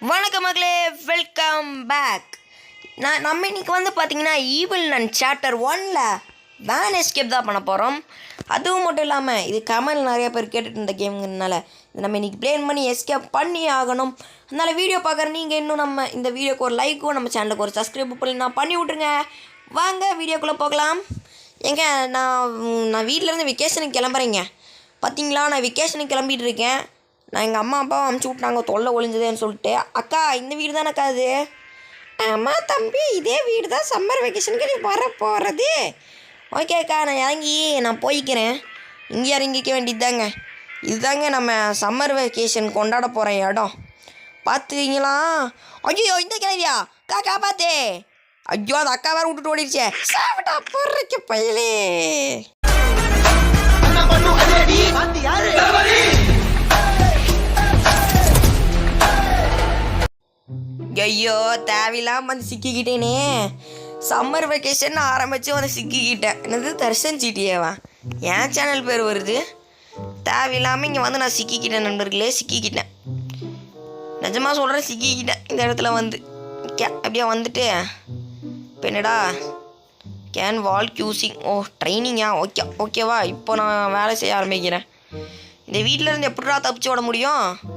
வணக்கம் மக்களே welcome back நான் நம்ம இன்றைக்கி வந்து பார்த்தீங்கன்னா ஈவில் நன் சாப்டர் ஒன்ல வேன் எஸ்கேப் தான் பண்ண போகிறோம் அதுவும் மட்டும் இல்லாமல் இது கமல் நிறைய பேர் கேட்டுட்டு இருந்த கேம்ங்கிறதுனால இது நம்ம இன்றைக்கி பிளேன் பண்ணி எஸ்கேப் பண்ணி ஆகணும். அதனால் வீடியோ பார்க்குற நீங்கள் இன்னும் நம்ம இந்த வீடியோக்கு ஒரு லைக்கும் நம்ம சேனலுக்கு ஒரு சப்ஸ்கிரைப் பண்ணி பண்ணி விட்ருங்க வாங்க வீடியோக்குள்ளே போகலாம். ஏங்க நான் நான் வீட்டிலேருந்து வெக்கேஷனுக்கு கிளம்புறேங்க. பார்த்தீங்களா நான் வெக்கேஷனுக்கு கிளம்பிட்டு இருக்கேன். நான் எங்கள் அம்மா அப்பாவை அமுச்சு விட்டாங்க தொல்லை ஒளிஞ்சதுன்னு சொல்லிட்டு. அக்கா இந்த வீடு தானேக்கா அது? அம்மா தம்பி இதே வீடு தான் சம்மர் வெக்கேஷனுக்கு நீ வர போகிறது ஓகேக்கா நான் இறங்கி நான் போய்க்கிறேன். இங்கே இறங்கிக்க வேண்டியதுதாங்க. இதுதாங்க நம்ம சம்மர் வெக்கேஷன் கொண்டாட போகிற இடம். பார்த்துக்கிங்களா ஐயோ இந்த கிளவியா? அக்கா காப்பாத்தே ஐயோ அது அக்கா வேறு விட்டுட்டு ஓடிடுச்சே சாப்பிட்டா பொறுக்கு பையலே. ஐயோ தேவையில்லாமல் வந்து சிக்கிக்கிட்டேனே. சம்மர் வெக்கேஷன் ஆரம்பித்து வந்து சிக்கிக்கிட்டேன். என்னது தர்ஷன் சீட்டியேவா என் சேனல் பேர் வருது? தேவையில்லாமல் இங்கே வந்து நான் சிக்கிக்கிட்டேன் நண்பர்களே சிக்கிக்கிட்டேன். நிஜமாக சொல்கிறேன் சிக்கிக்கிட்டேன். இந்த இடத்துல வந்து. கே அப்படியே வந்துட்டு. இப்போ என்னடா? கேன் வால் க்யூசிங் ஓ ட்ரைனிங்கா ஓகே ஓகேவா? இப்போ நான் வேலை செய்ய ஆரம்பிக்கிறேன். இந்த வீட்டில் இருந்து தப்பிச்சு விட முடியும்?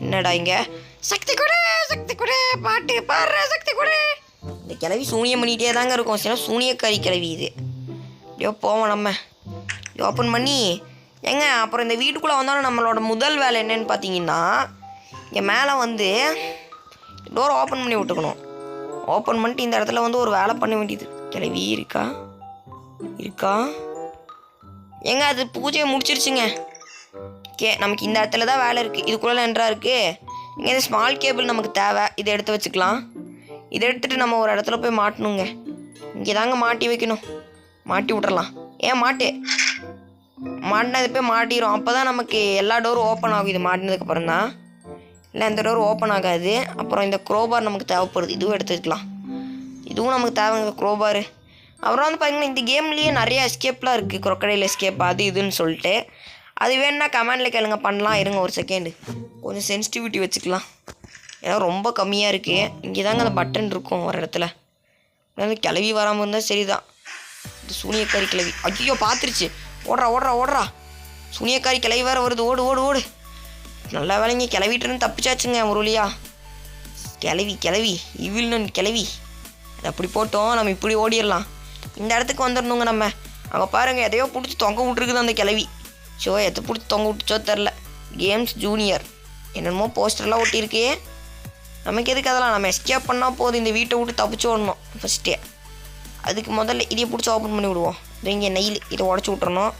என்னடா இங்க? சக்தி கொடு சக்தி கொடு பாட்டு பாடுற சக்தி கொடு. இந்த கிளவி சூனியம் பண்ணிகிட்டே தாங்க இருக்கும். சில சூனியக்காரி கிளவி இது. அப்படியோ போவோம் நம்ம. ஓப்பன் பண்ணி. ஏங்க அப்புறம் இந்த வீட்டுக்குள்ளே வந்தாலும் நம்மளோட முதல் வேலை என்னன்னு பார்த்தீங்கன்னா இங்கே மேலே வந்து டோர் ஓப்பன் பண்ணி விட்டுக்கணும். ஓப்பன் பண்ணிட்டு இந்த இடத்துல வந்து ஒரு வேலை பண்ண வேண்டியது கிளவி இருக்கா? இருக்கா? ஏங்க அது பூஜையை முடிச்சிருச்சுங்க. ஓகே நமக்கு இந்த இடத்துல தான் வேலை இருக்குது இதுக்குள்ளே நன்றாக இருக்குது இங்கே இந்த ஸ்மால் கேபிள் நமக்கு தேவை. இதை எடுத்து வச்சுக்கலாம். இதை எடுத்துகிட்டு நம்ம ஒரு இடத்துல போய் மாட்டணுங்க. இங்கே தாங்க மாட்டி வைக்கணும். மாட்டி விட்றலாம் ஏன் மாட்டு? மாட்டினது போய் மாட்டிடும் அப்போ தான் நமக்கு எல்லா டோரும் ஓப்பன் ஆகும். இது மாட்டினதுக்கப்புறம் தான் இல்லை இந்த டோர் ஓப்பன் ஆகாது. அப்புறம் இந்த க்ரோபார் நமக்கு தேவைப்படுது. இதுவும் எடுத்து வச்சுக்கலாம் இதுவும் நமக்கு தேவைங்க க்ரோபார் அப்புறம் வந்து பார்த்திங்கன்னா இந்த கேம்லேயே நிறைய எஸ்கேப்லாம் இருக்குது குரக்கடையில் எஸ்கேப் அது இதுன்னு சொல்லிட்டு. அது வேணுன்னா கமெண்டில் கேளுங்க. பண்ணலாம். இருங்க ஒரு செகண்டு கொஞ்சம் சென்சிட்டிவிட்டி வச்சுக்கலாம். ஏன்னா ரொம்ப கம்மியாக இருக்குது இங்கே தாங்க அந்த பட்டன் இருக்கும் ஒரு இடத்துல. வந்து கிளவி வராமல் இருந்தால் சரிதான். இது சூனியக்காரி கிளவி. ஐயோ பார்த்துருச்சு ஓடுறா ஓடுறா ஓடுறா. சூனியக்காரி கிளவி வேறு வருது. ஓடு ஓடு ஓடு. நல்லா வேலைங்க கிளவிட்டுன்னு தப்பிச்சாச்சுங்க ஒரு வழியா கிளவி. கிளவி இவில்னு கிளவி. அது அப்படி போட்டோம். நம்ம இப்படி ஓடிடலாம். இந்த இடத்துக்கு வந்துடணுங்க நம்ம. அங்கே பாருங்கள் எதையோ பிடிச்சி தொங்க விட்ருக்குது அந்த கிளவி. ஷோ எதை பிடிச்சி தொங்க விட்டுச்சோ தெரில. கேம்ஸ் ஜூனியர் என்னென்னமோ போஸ்டர்லாம் ஒட்டியிருக்கு. நமக்கு எதுக்கு அதெல்லாம்? நம்ம எஸ்கேப் பண்ணால் போதும். இந்த வீட்டை விட்டு தப்பிச்சோடணும் ஃபஸ்ட்டே அதுக்கு முதல்ல இதையை பிடிச்சி ஓப்பன் பண்ணி விடுவோம். இது இங்கே நெயில் இதை உடச்சி விட்றணும்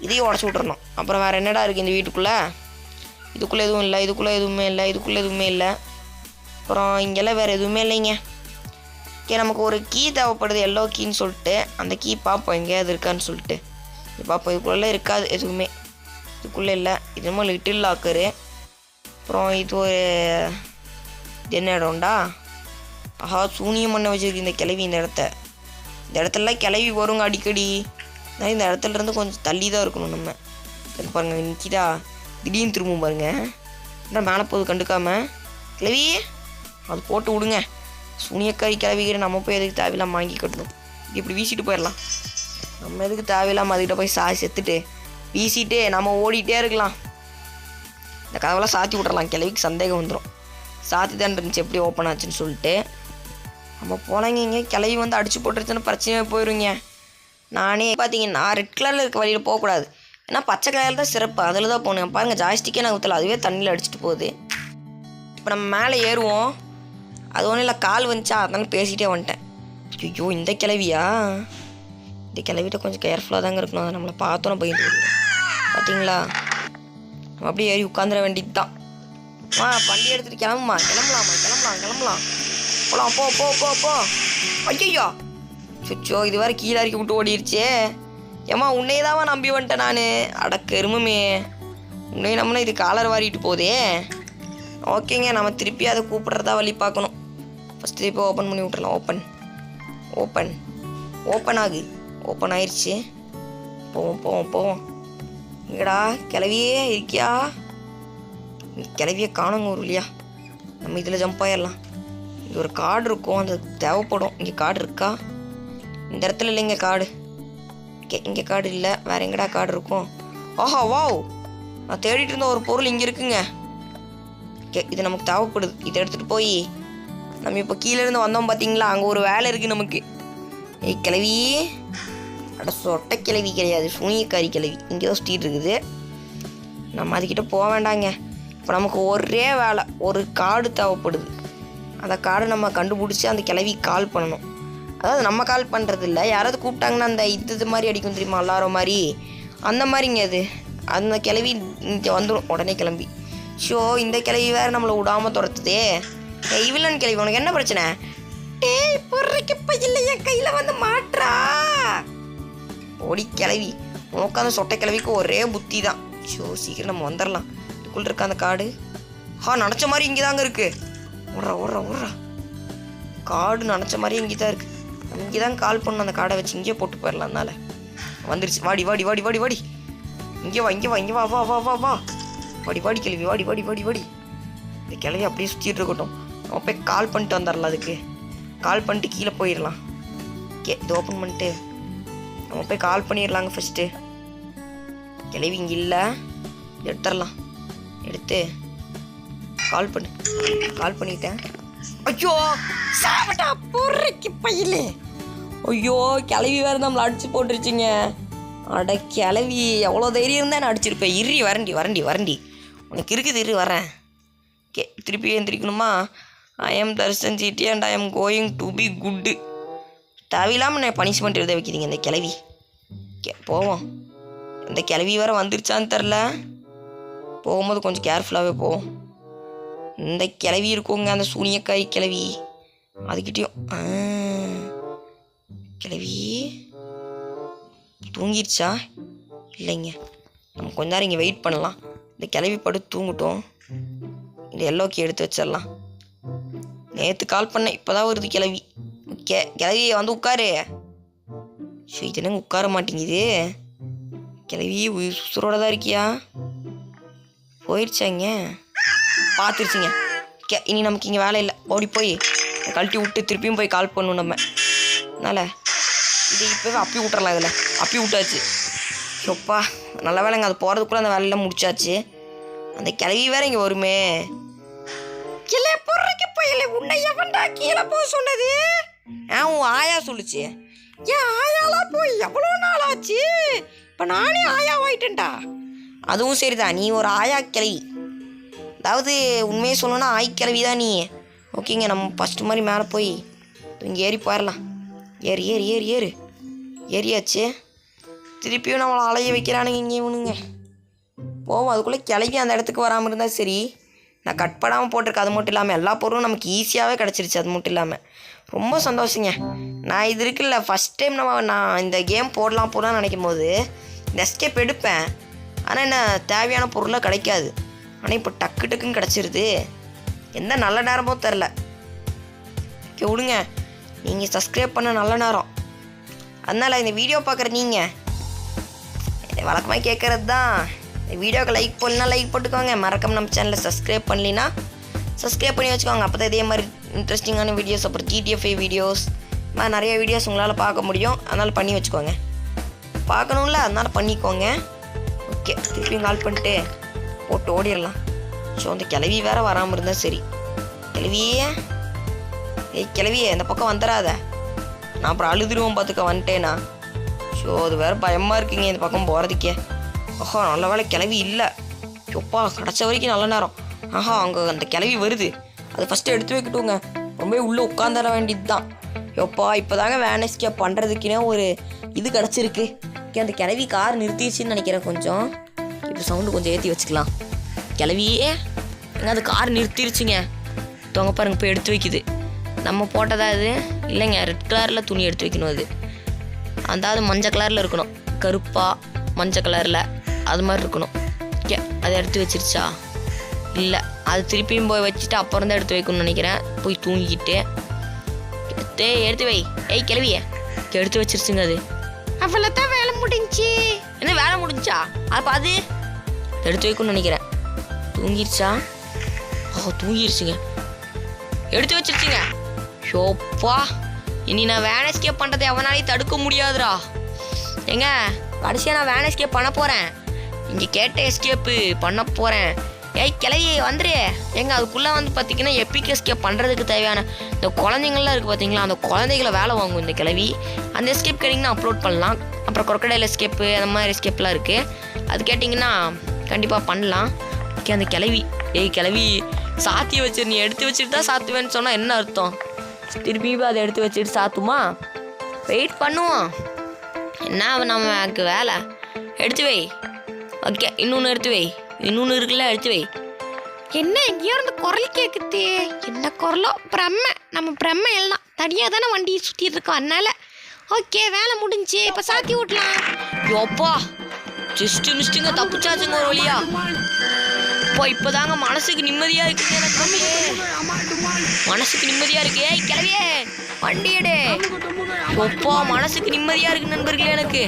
இதையும் உடச்சி விட்றணும் அப்புறம் வேறு என்னடா இருக்குது இந்த வீட்டுக்குள்ளே? இதுக்குள்ளே எதுவும் இல்லை. இதுக்குள்ளே எதுவுமே இல்லை. இதுக்குள்ளே எதுவுமே இல்லை. அப்புறம் இங்கெல்லாம் வேறு எதுவுமே இல்லைங்க. ஓகே நமக்கு ஒரு கீ தேவைப்படுது. எல்லோ கீன்னு சொல்லிட்டு அந்த கீ பார்ப்போம் எங்கேயாவது இருக்கான்னு சொல்லிட்டு. பார்ப்போம் இதுக்குள்ளே இருக்காது எதுவுமே இதுக்குள்ளே இல்லை. இது என்னமோ லிட்டில் லாக்கரு அப்புறம் இது ஒரு என்ன இடம்டா? ஆஹா சூனியம் பண்ண வச்சுருக்கு இந்த கிளவி இந்த இடத்த. இந்த இடத்துலலாம் கிளவி வருங்க அடிக்கடி. நான் இந்த இடத்துல இருந்து கொஞ்சம் தள்ளி தான் இருக்கணும் நம்ம. பாருங்கள் பாருங்க நிற்கிதா திடீர்னு திரும்பும் பாருங்க. என்ன மேலே போகுது கண்டுக்காம? கிளவி அது போட்டு விடுங்க. சூனியக்காரி கிளவிக்கிற நம்ம போய் எதுக்கு தேவையில்லாம வாங்கி கட்டணும். இப்படி வீசிட்டு போயிடலாம். நம்ம எதுக்கு தேவையில்லாமல் அதுக்கிட்ட போய் சா செத்துட்டு வீசிட்டு நம்ம ஓடிட்டே இருக்கலாம். இந்த கதவெல்லாம் சாத்தி விட்றலாம் கிளவிக்கு சந்தேகம் வந்துடும் சாத்தி தான் இருந்துச்சு. எப்படி ஓப்பன் ஆச்சுன்னு சொல்லிட்டு. நம்ம போனாங்க இங்கே. கிளவி வந்து அடிச்சு போட்டுருச்சுன்னு பிரச்சனையே போயிருங்க. நானே பார்த்தீங்கன்னா ரெட் கலரில் இருக்க வழியில் போகக்கூடாது. ஏன்னா பச்சை கலரில் தான் சிறப்பு. அதில் தான் போகணும் பாருங்கள் ஜாஸ்டிக்கே நான் ஊற்றல அதுவே தண்ணியில் அடிச்சுட்டு போகுது. இப்போ நம்ம மேலே ஏறுவோம். அது ஒன்றும் இல்லை கால் வந்துச்சா? அதனால பேசிகிட்டே வந்துட்டேன். ஐயோ இந்த கிளவியா? இந்த கிளவிட்ட கொஞ்சம் கேர்ஃபுல்லாக தாங்க இருக்கணும். அதை நம்மளை பார்த்தோன்னு போயிட்டு பார்த்தீங்களா நம்ம அப்படியே ஏறி உட்காந்துட வேண்டியது தான் ஆ வண்டி எடுத்துகிட்டு கிளம்புமா? கிளம்பலாமா? கிளம்பலாம் கிளம்பலாம். போலாம் போ போ போ போ. ஐயோ சுச்சோ இது வேறு கீழே இறக்கி விட்டு ஓடிடுச்சே ஏம்மா உன்னையே தான் நம்பி வந்துட்டேன் நான். அட கருமமே. உன்னையே நம்மனா இது காலர் வாரிட்டு போதே. ஓகேங்க நம்ம திருப்பி அதை கூப்பிட்றதா வழி பார்க்கணும். ஃபஸ்ட் திருப்பி ஓப்பன் பண்ணி விட்றலாம் ஓப்பன் ஓப்பன் ஓப்பன் ஆகு. ஓப்பன் ஆயிடுச்சு போவோம் போவோம் போவோம். எங்கடா கிளவியே இருக்கியா? கிளவியை காணுங்க ஒரு இல்லையா நம்ம இதில் ஜம்ப் ஆயிடலாம் இங்கே ஒரு கார்டு இருக்கும் அது தேவைப்படும். இங்கே கார்டு இருக்கா? இந்த இடத்துல இல்லைங்க காடு. ஓகே இங்கே காடு இல்லை. வேற எங்கடா கார்டு இருக்கும்? ஆஹா வாவ்! நான் தேடிட்டு இருந்த ஒரு பொருள் இங்கே இருக்குங்க. ஓகே இது நமக்கு தேவைப்படுது. இதை எடுத்துகிட்டு போய் நம்ம இப்போ கீழே இருந்து வந்தோம் பார்த்தீங்களா அங்கே ஒரு வேலை இருக்குது நமக்கு. ஏய் கிளவி! அட சொட்டை கிளவி கிடையாது சூனியக்காரி கிளவி இங்கே தான் சுற்றிட்டு இருக்குது. நம்ம அதுக்கிட்ட போக வேண்டாங்க. இப்போ நமக்கு ஒரே வேலை ஒரு காடு தேவைப்படுது. அந்த காடை நம்ம கண்டுபிடிச்சி அந்த கிளவி கால் பண்ணணும். அதாவது நம்ம கால் பண்ணுறது இல்லை யாராவது கூப்பிட்டாங்கன்னா அந்த இது இது மாதிரி அடிக்கும் தெரியுமா எல்லாரோ மாதிரி? அந்த மாதிரிங்க அது. அந்த கிளவி இங்கே வந்துடும் உடனே கிளம்பி. ஷோ இந்த கிளவி வேறு நம்மளை விடாமல் துரத்துதே. இவ்வளோன்னு கிளவி உனக்கு என்ன பிரச்சனை? டேய் பொறைக்கு இல்லை என் கையில் வந்து மாட்டுறா. ஓடி கிளவி உனக்கு அந்த சொட்டை கிளவிக்கு ஒரே புத்தி தான் ஷோ சீக்கிரம் நம்ம வந்துடலாம் இதுக்குள்ள இருக்க அந்த காடு? ஹா நினச்ச மாதிரி இங்கே தாங்க இருக்கு. ஓடுறா ஓடுறா ஓடுறா. காடு நினச்ச மாதிரி இங்கே தான் இருக்குது இங்கே தான் கால் பண்ணணும் அந்த காடை வச்சு இங்கேயே போட்டு போயிடலாம் அதனால். வந்துருச்சு. வாடி வாடி வாடி வாடி வாடி. இங்கே வா இங்கே வா இங்கே வா வா வா வா வா. வாடி வாடி கிளவி வாடி வாடி வாடி வாடி. இந்த கிளவி அப்படியே சுற்றிட்டு இருக்கட்டும். நம்ம போய் கால் பண்ணிட்டு வந்துடலாம் அதுக்கு. கால் பண்ணிட்டு கீழே போயிடலாம். கே இது ஓப்பன் பண்ணிட்டு. நம்ம போய் கால் பண்ணிடலாங்க ஃபஸ்ட்டு கிளவி இங்கே இல்லை எடுத்துடலாம் எடுத்து கால் பண்ணு. கால் பண்ணிட்டேன். ஐயோ சாப்பிட்டா பொறைக்கு பையிலே. ஐயோ கிளவி வேறு நம்மளை அடிச்சு போட்டுருச்சிங்க. அட கிளவி எவ்வளோ தைரியம் இருந்தால் நான் அடிச்சிருப்பேன். இறி வரண்டி வரண்டி வரண்டி. உனக்கு இருக்குது இரு வரேன். கே திருப்பி எந்திரிக்கணுமா? I'm Darshan city and I'm going to be good தேவையில்லாமல் நான் பனிஷ்மெண்ட் எழுத வைக்கிறீங்க இந்த கிளவி ஓகே போவோம். இந்த கிளவி வேறு வந்துருச்சான்னு தெரில போகும்போது கொஞ்சம் கேர்ஃபுல்லாகவே போவோம். இந்த கிளவி இருக்குங்க அந்த சூனியக்காய் கிளவி அதுக்கிட்டேயும் கிளவி தூங்கிருச்சா? இல்லைங்க. நம்ம கொஞ்ச நேரம் இங்கே வெயிட் பண்ணலாம். இந்த கிளவி படு தூங்கட்டும். இந்த எல்லோக்கி எடுத்து வச்சிடலாம். நேற்று கால் பண்ணேன் இப்போ தான் வருது கிளவி ஓகே கிளவி வந்து உட்காரு. ஷோ இது உட்கார மாட்டேங்குது. கிளவி உயிர் சுசுரோட தான் இருக்கியா போயிடுச்சாங்க பார்த்துருச்சுங்க கே இனி நமக்கு இங்கே வேலை இல்லை. ஓடி போய் கழட்டி விட்டு திருப்பியும் போய் கால் பண்ணும் நம்ம. அதனால் இது இப்போவே அப்பி விட்டுறலாம் இதில். அப்பி விட்டாச்சு. எப்பா நல்ல வேலைங்க. அது போகிறதுக்குள்ளே அந்த வேலையெல்லாம் முடிச்சாச்சு. அந்த கிளவி வேற இங்கே வருமே. கிளை பொறுக்கு போயில உன்னை எவன்டா கீழே போக சொன்னது? ஆ உன் ஆயா சொல்லுச்சு? ஏன் ஆயாலாம் போய் எவ்வளோ நாள் ஆச்சு? இப்போ நானே ஆயா ஆயிட்டேன்டா அதுவும் சரிதான் நீ ஒரு ஆயா கிளவி அதாவது உண்மையை சொல்லணும்னா ஆய் கிளவி தான் நீ. ஓகேங்க நம்ம ஃபஸ்ட்டு மாதிரி மேலே போய் இங்கே ஏறி போயிடலாம். ஏறு ஏறு ஏறு ஏறு. ஏறியாச்சு. திருப்பியும் நம்மளை அலைய வைக்கிறானுங்க இங்கே இவனுங்க. போவோம் அதுக்குள்ளே கிளம்பி அந்த இடத்துக்கு வராமல் இருந்தால் சரி. நான் கட் பண்ணாமல் போட்டிருக்கேன் அது மட்டும் இல்லாமல் எல்லா பொருளும் நமக்கு ஈஸியாகவே கிடச்சிருச்சு அது மட்டும் இல்லாமல். ரொம்ப சந்தோஷங்க. நான் இது இருக்குல்ல ஃபஸ்ட் டைம் நம்ம நான் இந்த கேம் போடலாம் போடலாம் நினைக்கும் போது இந்த எஸ்கேப் எடுப்பேன். ஆனால் என்ன தேவையான பொருளாக கிடைக்காது. ஆனால் இப்போ டக்கு டக்குன்னு கிடச்சிருது. எந்த நல்ல நேரமோ தெரில ஓகே விடுங்க. நீங்கள் சப்ஸ்கிரைப் பண்ண நல்ல நேரம். அதனால் இந்த வீடியோ பார்க்குற நீங்கள் வழக்கமாக கேட்குறது தான் இந்த வீடியோக்கு லைக் போடலனா லைக் போட்டுக்கோங்க. மறக்காம நம்ம சேனலை சப்ஸ்கிரைப் பண்ணலினா சப்ஸ்கிரைப் பண்ணி வச்சுக்கோங்க. அப்போ தான் இதே மாதிரி இன்ட்ரெஸ்டிங்கான வீடியோஸ் அப்புறம் ஜிடிஎஃப்ஐ வீடியோஸ் மாதிரி நிறைய வீடியோஸ் உங்களால் பார்க்க முடியும். அதனால் பண்ணி வச்சுக்கோங்க. பார்க்கணும்ல அதனால் பண்ணிக்கோங்க. ஓகே திருப்பியும் கால் பண்ணிட்டு போட்டு ஓடிடலாம். ஸோ அந்த கிளவி வேறு வராமல் இருந்தால் சரி. கிளவியே. ஏய் கிளவியே இந்த பக்கம் வந்துடாத. நான் அப்புறம் அழுதுருவோம் பார்த்துக்க வந்துட்டேனா? ஸோ அது வேற பயமாக இருக்குங்க இந்த பக்கம் போகிறதுக்கே ஆஹா நல்ல வேலை கிளவி இல்லை. எப்பா கிடச்ச வரைக்கும் நல்ல நேரம். ஆஹா அங்கே அந்த கிளவி வருது. அதை ஃபஸ்ட்டு எடுத்து வைக்கட்டுங்க. ரொம்ப உள்ளே உட்காந்துட வேண்டியது தான் எப்பா இப்போ தாங்க வேனஸ்கே பண்ணுறதுக்குனே ஒரு இது கிடச்சிருக்கு. ஓகே அந்த கிளவி கார் நிறுத்திடுச்சின்னு நினைக்கிறேன் கொஞ்சம். இப்போ சவுண்டு கொஞ்சம் ஏற்றி வச்சுக்கலாம். கிளவியே எங்க அது கார் நிறுத்திடுச்சுங்க தொங்க பாருங்க இப்போ எடுத்து வைக்குது. நம்ம போட்டதா இது? இல்லைங்க ரெட் கலரில் துணி எடுத்து வைக்கணும் அது. அதாவது மஞ்சள் கலரில் இருக்கணும். கருப்பாக மஞ்சள் கலரில் அது மாதிரி இருக்கணும். ஓகே அதை எடுத்து வச்சிருச்சா? இல்லை அது திருப்பியும் போய் வச்சுட்டு அப்புறம் தான் எடுத்து வைக்கணும்னு நினைக்கிறேன். போய் தூங்கிக்கிட்டு. டேய் எடுத்து வை. ஏய் கிளவிய. எடுத்து வச்சிருச்சுங்க அது. அவ்வளோதான் வேலை முடிஞ்சுச்சு என்ன வேலை முடிஞ்சா? அப்போ அது எடுத்து வைக்கணும்னு நினைக்கிறேன். தூங்கிருச்சா? ஓ தூங்கிருச்சுங்க. எடுத்து வச்சிருச்சுங்க. ஷோப்பா இனி நான் வேன் எஸ்கேப் பண்ணுறதை எவனாலையும் தடுக்க முடியாதுடா. ஏங்க கடைசியாக நான் வேன் எஸ்கேப் பண்ண போகிறேன் இங்கே கேட்ட எஸ்கேப்பு பண்ண போகிறேன் ஏய் கிளவி வந்துரு. எங்க அதுக்குள்ளே வந்து பார்த்தீங்கன்னா எப்பிக் எஸ்கேப் பண்ணுறதுக்கு தேவையான இந்த குழந்தைங்கள்லாம் இருக்குது பார்த்தீங்களா அந்த குழந்தைகளை வேலை வாங்கும் இந்த கிளவி அந்த எஸ்கேப் கேட்டிங்கன்னா அப்லோட் பண்ணலாம். அப்புறம் crocodile எஸ்கேப்பு அந்த மாதிரி எஸ்கேப்லாம் இருக்குது அது கேட்டிங்கன்னா கண்டிப்பாக பண்ணலாம். ஓகே அந்த கிளவி ஏய் கிளவி சாத்தி வச்சிரு. நீ எடுத்து வச்சுட்டு தான் சாத்துவேன்னு சொன்னால் என்ன அர்த்தம்? திருப்பி அதை எடுத்து வச்சுட்டு சாத்துமா? வெயிட் பண்ணுவோம். என்ன நம்ம நமக்கு வேலை. எடுத்து வை. ஓகே இன்னொன்று எடுத்து வை. இன்னொன்று இருக்குல்ல எடுத்து வை. என்ன எங்கேயோ இருந்து குரல் கேட்குது என்ன குரலோ? பிரம்ம. நம்ம பிரம்ம எல்லாம். தனியாக தானே வண்டி சுற்றிட்டு இருக்கோம். அதனால ஓகே வேலை முடிஞ்சு. இப்போ சாத்தி விட்டலாம் யோப்பா ஜஸ்ட் மிஸ்ட்டுங்க தப்பிச்சாச்சுங்க ஒரு வழியா. இப்போ இப்போதாங்க மனசுக்கு நிம்மதியா இருக்குங்க எனக்கு. மனசுக்கு நிம்மதியா இருக்கு. ஏய் கிளவியே வண்டி எடு. ஒப்பா மனசுக்கு நிம்மதியா இருக்கு நண்பர்களே எனக்கு.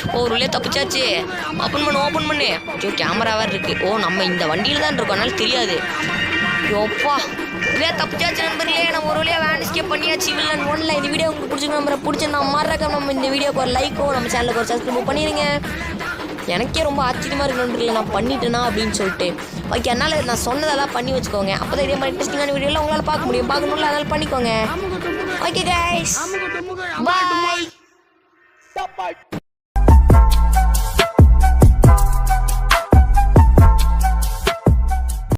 இப்போ ஒரு வழியா தப்பிச்சாச்சு. ஓப்பன் பண்ணு ஓப்பன் பண்ணு. ஐயோ கேமரா வேறு இருக்கு. ஓ நம்ம இந்த வண்டியில் தான் இருக்கோம். அதனால தெரியாது. யோப்பா இதே தப்பிச்சாச்சு நண்பர்களே. நம்ம ஒரு வழியாக வேன் எஸ்கேப் பண்ணியாச்சு வில்லன் ஒன்ல இந்த வீடியோ உங்களுக்கு பிடிச்சிருக்க நம்பரை பிடிச்சிருந்தா மறக்காம நம்ம இந்த வீடியோக்கு ஒரு லைக்கும் நம்ம சேனலுக்கு ஒரு சப்ஸ்கிரைப் பண்ணிடுங்க எனக்கே ரொம்ப ஆச்சரியமா இருக்கு நண்பர்களே நான் பண்ணிட்டேனா அப்படின்னு சொல்லிட்டு. ஓகே அதனால நான் சொன்னதெல்லாம் பண்ணி வச்சுக்கோங்க. அப்போ இதே மாதிரி இன்ட்ரெஸ்டிங்கான வீடியோலாம் உங்களால் பார்க்க முடியும். பார்க்கணும்ல அதனால பண்ணிக்கோங்க. Okay guys bye